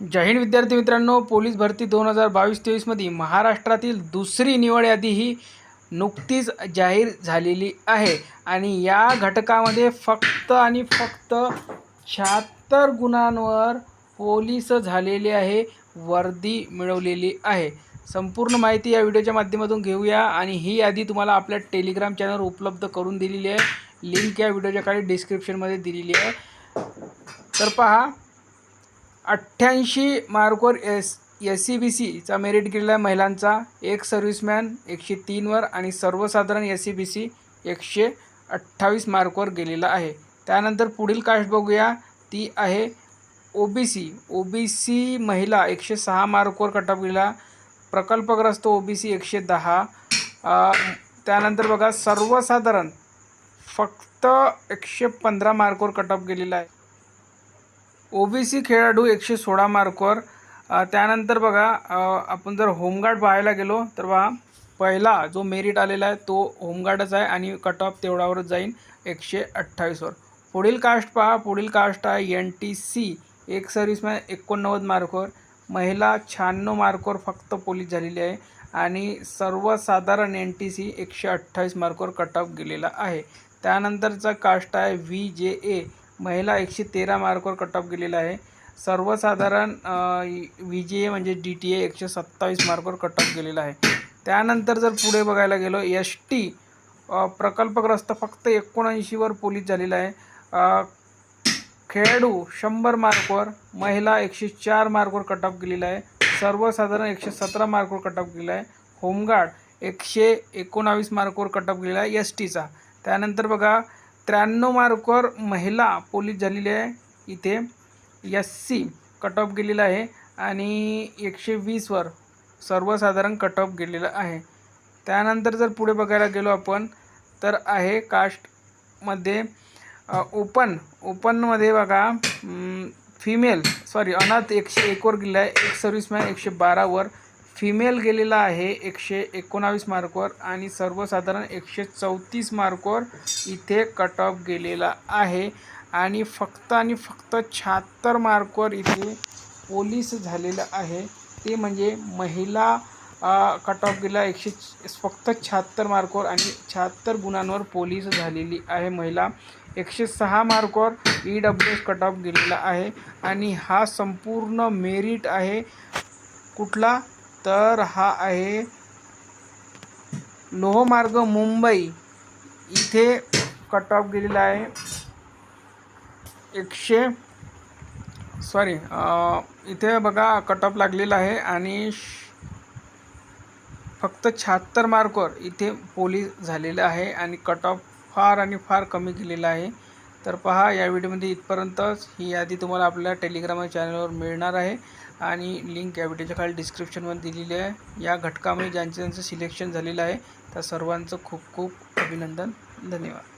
जय हिंद विद्यार्थी मित्रांनो पोलीस भरती दोन हजार बावीस तेवीसमध्ये महाराष्ट्रातील दुसरी निवड यादी ही नुकतीच जाहीर झालेली आहे. आणि या घटकामध्ये फक्त आणि फक्त शहात्तर गुणांवर पोलीस झालेले आहे वर्दी मिळवलेली आहे. संपूर्ण माहिती या व्हिडिओच्या माध्यमातून घेऊया आणि ही यादी तुम्हाला आपल्या टेलिग्राम चॅनलवर उपलब्ध करून दिलेली आहे. लिंक या व्हिडिओच्या खाली डिस्क्रिप्शनमध्ये दिलेली आहे. तर पहा अठ्ठ्याऐंशी मार्कवर एस एस सी बी सीचा मेरिट गेलेला आहे महिलांचा एक सर्व्हिसमॅन एकशे तीनवर आणि सर्वसाधारण एस सी बी सी एकशे अठ्ठावीस मार्कवर गेलेला आहे. त्यानंतर पुढील कास्ट बघूया. ती आहे O B C. O B C महिला एकशे सहा मार्कवर कटअप गेला प्रकल्पग्रस्त ओ बी सी एकशे दहा. त्यानंतर बघा सर्वसाधारण फक्त एकशे पंधरा मार्कवर कटअप गेलेला आहे. ओबीसी खेळाडू एकशे सोळा मार्कवर. त्यानंतर बघा आपण जर होमगार्ड पाहायला गेलो तर बघा पहिला जो मेरिट आलेला आहे तो होमगार्डच आहे आणि कट ऑफ तेवढ्यावरच जाईन एकशे अठ्ठावीसवर. पुढील कास्ट पहा पुढील कास्ट आहे एन टी सी एक सर्व्हिसमॅन एकोणनव्वद मार्कवर. महिला शहाण्णव मार्कवर फक्त पोलीस झालेली आहे आणि सर्वसाधारण एन टी सी एकशे अठ्ठावीस मार्कवर कट ऑफ गेलेला आहे. त्यानंतरचा कास्ट आहे व्ही जे ए महिला एकशे तेरा मार्कवर कट ऑफ गेलेला आहे. सर्वसाधारण व्ही जी ए म्हणजे डी टी ए एकशे सत्तावीस मार्कवर कट ऑफ गेलेला आहे. त्यानंतर जर पुढे बघायला गेलो एस टी प्रकल्पग्रस्त फक्त एकोणऐंशीवर पोलीस झालेला आहे. खेळाडू शंभर मार्कवर महिला एकशे चार मार्कवर कट ऑफ गेलेला आहे. सर्वसाधारण एकशे सतरा मार्कवर कट ऑफ गेलेला आहे. होमगार्ड एकशे एकोणावीस मार्कवर कट ऑफ गेलेला आहे एस टीचा त्यानंतर बघा त्र्याण्णव मार्कवर महिला पोलीस झालेली आहे. इथे एस सी कट ऑफ गेलेला आहे आणि एकशे वीसवर सर्वसाधारण कट ऑफ गेलेलं आहे. त्यानंतर जर पुढे बघायला गेलो आपण तर आहे कास्टमध्ये ओपन ओपनमध्ये बघा फिमेल सॉरी अनाथ एकशे एकवर गेलेला आहे. एक सर्व्हिसमॅन एकशे बारावर फिमेल गेलेला आहे एकशे एकोणावीस मार्कवर आणि सर्वसाधारण एकशे चौतीस मार्कवर इथे कट ऑफ गेलेला आहे. आणि फक्त आणि फक्त शहात्तर मार्कवर इथे पोलीस झालेलं आहे. ते म्हणजे महिला कट ऑफ गेला एकशे फक्त शहात्तर मार्कवर आणि शहात्तर गुणांवर पोलीस झालेली आहे महिला. एकशे सहा मार्कवर E W S cut off गेलेला आहे. आणि हा संपूर्ण मेरिट आहे. कुठला? तर हा आहे लोहमार्ग मुंबई. इथे कट ऑफ गेलेला आहे. एकशे सॉरी इथे बघा कट ऑफ लागलेला आहे आणि श- फक्त शहात्तर मार्कवर इथे पोलीस झालेलं आहे आणि कट ऑफ फार आणि फार कमी केलेला आहे. तर पहा या व्हिडिओमध्ये इथपर्यंतच ही यादी तुम्हाला आपल्या टेलिग्राम चॅनलवर मिळणार आहे. आणि लिंक या व्हिडिओच्या खाली डिस्क्रिप्शनमध्ये दिलेली आहे. या घटकामध्ये ज्यांचं ज्यांचं सिलेक्शन झालेलं आहे त्या सर्वांचं खूप खूप अभिनंदन. धन्यवाद.